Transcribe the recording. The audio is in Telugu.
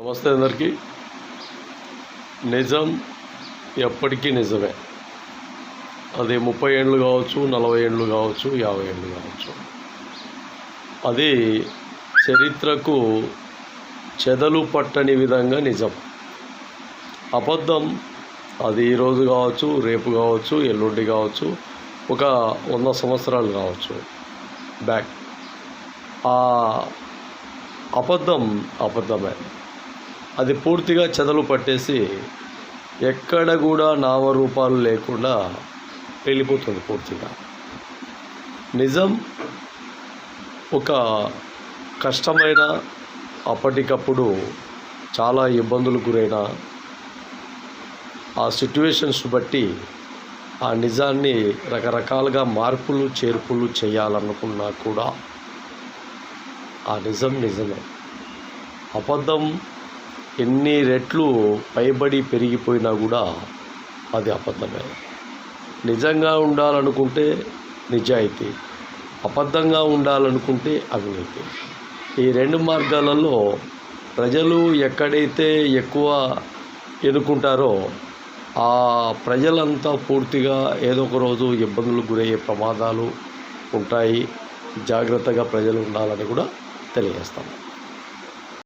నమస్తే అందరికీ. నిజం ఎప్పటికీ నిజమే. అది ముప్పై ఏళ్ళు కావచ్చు నలభై ఏళ్ళు కావచ్చు యాభై ఏళ్ళు కావచ్చు. అది చరిత్రకు చెదలు పట్టని విధంగా నిజం. అబద్ధం అది ఈరోజు కావచ్చు రేపు కావచ్చు ఎల్లుండి కావచ్చు ఒక వంద సంవత్సరాలు కావచ్చు. బ్యాక్ ఆ అబద్ధం అబద్ధమే. అది పూర్తిగా చెదలు పట్టేసి ఎక్కడ కూడా నామరూపాలు లేకుండా వెళ్ళిపోతుంది పూర్తిగా. నిజం ఒక కష్టమైన అప్పటికప్పుడు చాలా ఇబ్బందులు గురైన ఆ సిట్యువేషన్స్ బట్టి ఆ నిజాన్ని రకరకాలుగా మార్పులు చేర్పులు చేయాలనుకున్నా కూడా ఆ నిజం నిజమే. అబద్ధం ఎన్ని రెట్లు పైబడి పెరిగిపోయినా కూడా అది అబద్ధమే. నిజంగా ఉండాలనుకుంటే నిజాయితీ అబద్ధంగా ఉండాలనుకుంటే అవినీతి. ఈ రెండు మార్గాలలో ప్రజలు ఎక్కడైతే ఎక్కువ ఎన్నుకుంటారో ఆ ప్రజలంతా పూర్తిగా ఏదో ఒక రోజు ఇబ్బందులు గురయ్యే ప్రమాదాలు ఉంటాయి. జాగ్రత్తగా ప్రజలు ఉండాలని కూడా తెలియజేస్తాము